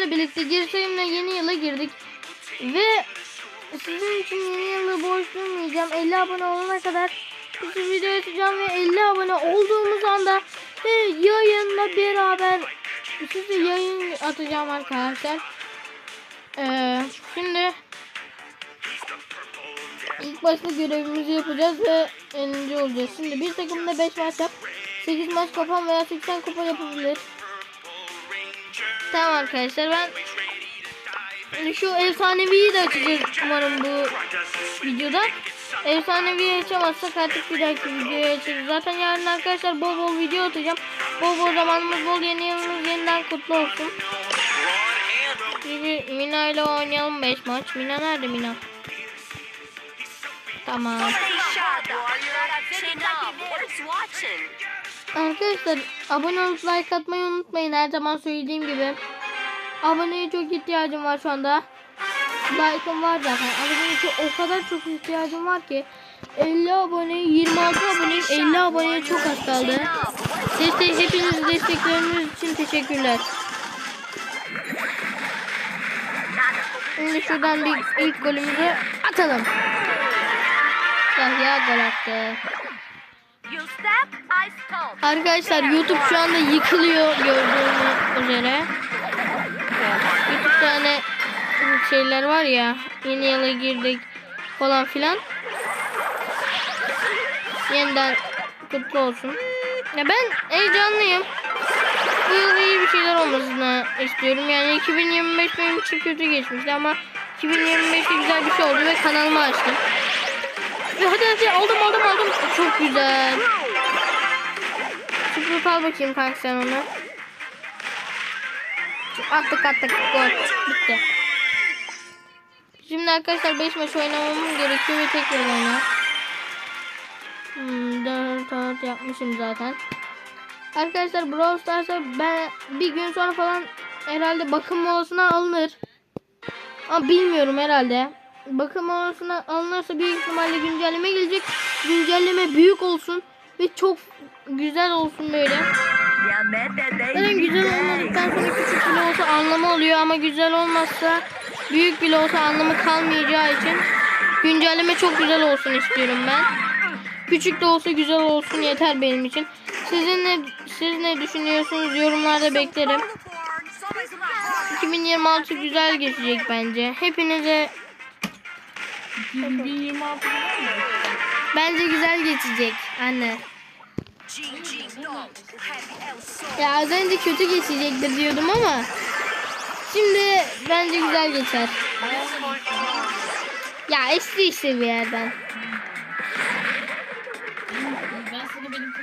sizlerle birlikte geri sayımla yeni yıla girdik. Ve sizin için yeni yılı boş durmayacağım. 50 abone olana kadar bir video atacağım ve 50 abone olduğumuz anda ve yayınla beraber size yayın atacağım arkadaşlar. Ee, şimdi ilk başta görevimizi yapacağız ve 50. olacağız. Şimdi bir takımda 5 maç yap. 8 maç kapan veya 80 kupa yapabilir. Tamam arkadaşlar ben şu efsaneviyi de açacağız umarım bu videoda. Efsaneviyi açamazsak artık bir dahaki videoya açarız. Zaten yarın arkadaşlar bol bol video atacağım. Bol bol zamanımız bol yeni yılımız yeniden kutlu olsun. Bir Mina ile oynayalım 5 maç. Mina nerede Mina? Tamam. Arkadaşlar abone olup like atmayı unutmayın. Her zaman söylediğim gibi. Aboneye çok ihtiyacım var şu anda. Like'ım var zaten. Aboneye çok, o kadar çok ihtiyacım var ki. 50 abone, 26 aboneyim. 50 aboneye çok az kaldı. Destek, hepiniz destekleriniz için teşekkürler. Şimdi şuradan bir ilk golümüzü atalım. Yahya gol attı. Arkadaşlar YouTube şu anda yıkılıyor gördüğünüz üzere. Bir tane şeyler var ya yeni yıla girdik falan filan. Yeniden kutlu olsun. Ya ben heyecanlıyım. Bu yıl iyi bir şeyler olmasını istiyorum. Yani 2025 benim için kötü geçmişti ama 2025'te güzel bir şey oldu ve kanalımı açtım. Ve hadi hadi aldım aldım aldım. Çok güzel. Sıfır al bakayım kanka sen onu. Attık attık gol. Bitti. Şimdi arkadaşlar 5 maç oynamamız gerekiyor ve tekrar oyna. Hmm, 4 at yapmışım zaten. Arkadaşlar Brawl Stars'a ben bir gün sonra falan herhalde bakım molasına alınır. Ama bilmiyorum herhalde. Bakım molasına alınırsa büyük ihtimalle güncelleme gelecek. Güncelleme büyük olsun ve çok güzel olsun böyle. Minha meta é 10 Zaten güzel olmadıktan sonra küçük bile olsa anlamı oluyor ama güzel olmazsa büyük bile olsa anlamı kalmayacağı için güncelleme çok güzel olsun istiyorum ben. Küçük de olsa güzel olsun yeter benim için. Sizin ne, siz ne düşünüyorsunuz yorumlarda beklerim. 2026 güzel geçecek bence. Hepinize 2026 bence güzel geçecek anne. Ya az önce kötü geçecektir diyordum ama şimdi bence güzel geçer. Ya esti işte bir yerden. Ben sana benim mi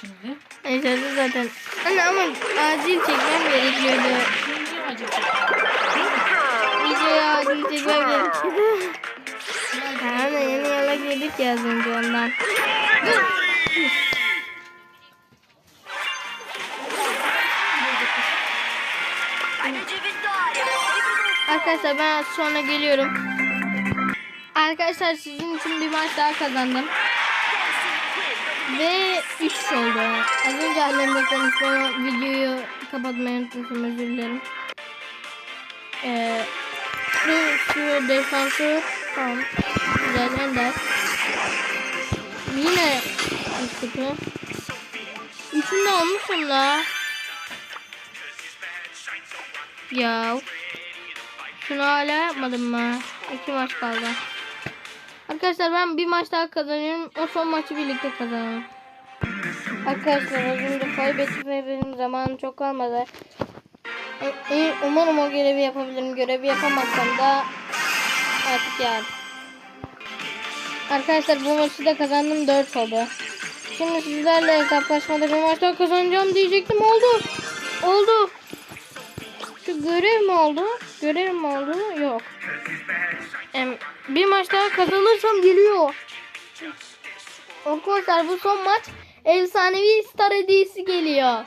şimdi? Evet zaten. Anne ama acil çekmem gerekiyordu. Şimdi niye acı Videoyu acil çekmem gerekiyordu. Girdik ya az önce ondan. Arkadaşlar ben sonra geliyorum. Arkadaşlar sizin için bir maç daha kazandım. Ve 3 oldu. Az önce annemle konuşma videoyu kapatmayı unutmuşum özür dilerim. Ee, şu, şu defansı tamam. Güzel ender. Yine kutu. Üçünü almışım la. Ya. Şunu hala yapmadım mı? İki maç kaldı. Arkadaşlar ben bir maç daha kazanıyorum. O son maçı birlikte kazanalım. Arkadaşlar az önce kaybettim ve benim zamanım çok kalmadı. Umarım o görevi yapabilirim. Görevi yapamazsam da artık yarın. Arkadaşlar bu maçı da kazandım 4 oldu. Şimdi sizlerle hesaplaşmada bir maç daha kazanacağım diyecektim. Oldu. Oldu. Şu görev mi oldu? Görev mi oldu? Yok. Bir maç daha kazanırsam geliyor. Arkadaşlar bu son maç efsanevi star hediyesi geliyor.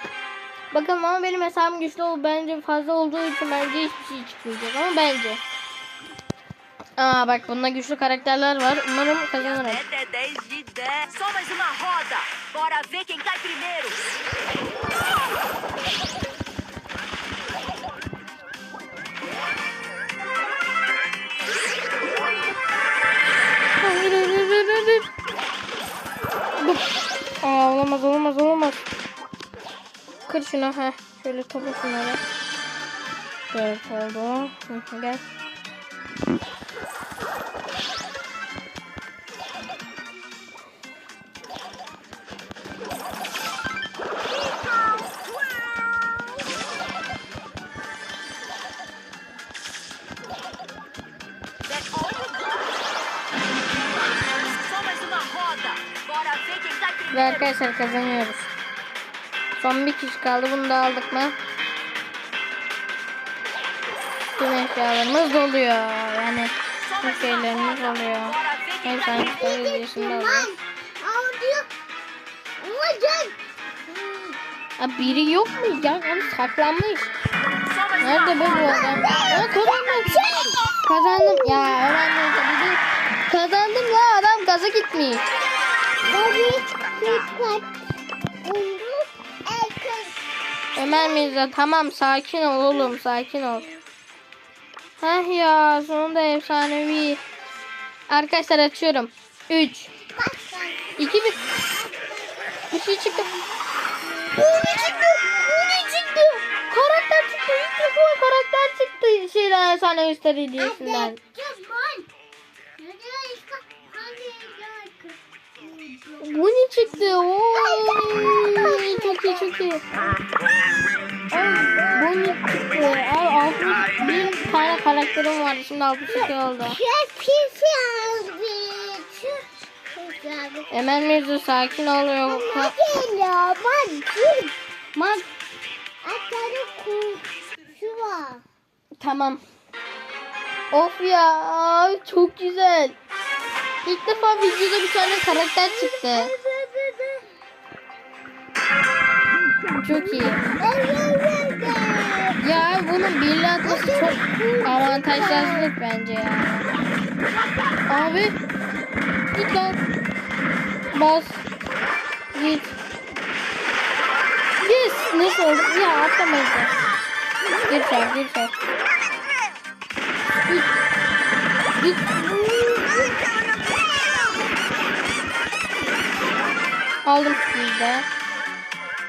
Bakalım ama benim hesabım güçlü ol bence fazla olduğu için bence hiçbir şey çıkmayacak ama bence. Aa bak bunda güçlü karakterler var. Umarım kazanırım. Aa olamaz olamaz olamaz. Kır şunu ha. Şöyle topu şunları. Evet oldu. Gel. Primeiro. arkadaşlar kazanıyoruz. Son bir kişi kaldı. Bunu da aldık mı? Tüm eşyalarımız doluyor. Yani tüm şeylerimiz oluyor. Primeiro. story yaşında oluyor. Ha, biri yok mu? Ya onu saklanmış. Nerede be bu adam? Aa, kazandım. Kazandım. Ya öğrendim. Kazandım la adam gaza gitmiş. Ömer Mirza tamam sakin ol oğlum sakin ol. Heh ya sonunda efsanevi. Arkadaşlar açıyorum. 3 2 1 Bir şey çıktı. Bu çıktı? Bu çıktı? Karakter çıktı. İlk defa karakter çıktı. Şeyden efsane Star hediyesinden. Bu ne çıktı? Oy, çok iyi çok iyi. Ne çıktı? Ay, 61 tane karakterim vardı. Şimdi 62 oldu. Hemen Mirza sakin ol yoksa. Mak tamam. Of ya çok güzel. İlk defa videoda bir tane karakter çıktı. Çok iyi. Ya bunun birli atması çok avantajsızlık bence ya. Abi git lan. Bas. Git. Yes. Nasıl oldu? Ya atlamayız. Gir çar, gir çar. Git. Git. Aldım sizi de.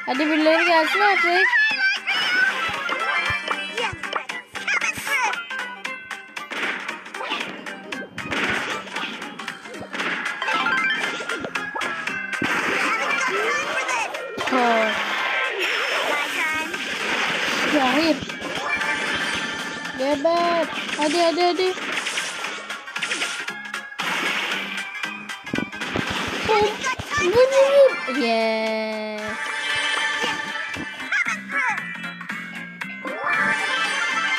Hadi birileri gelsin artık. Ya hayır. Geber. Hadi hadi hadi. Vur vur. Yeah.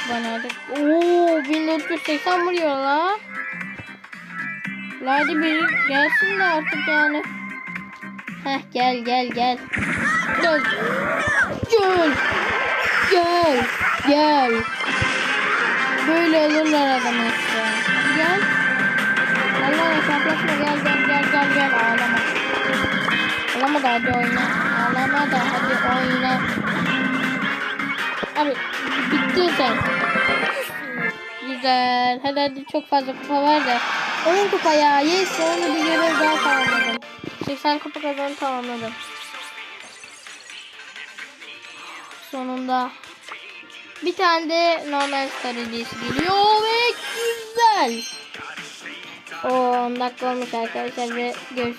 Bana da... Oo 1480 vuruyor la. Hadi biri gelsin de artık yani. Heh gel gel gel. Gel. Gel. Gel. Gel. Böyle alırlar adamı işte. Da hadi oyna. Ağlama da hadi oyna. Abi bittin sen. Güzel. Hadi çok fazla kupa var da. 10 kupa ya. Yes onu bir görev daha tamamladım. 80 kupa kazanı tamamladım. Sonunda. Bir tane de normal star geliyor ve güzel. O 10 dakika olmuş arkadaşlar ve görüşürüz.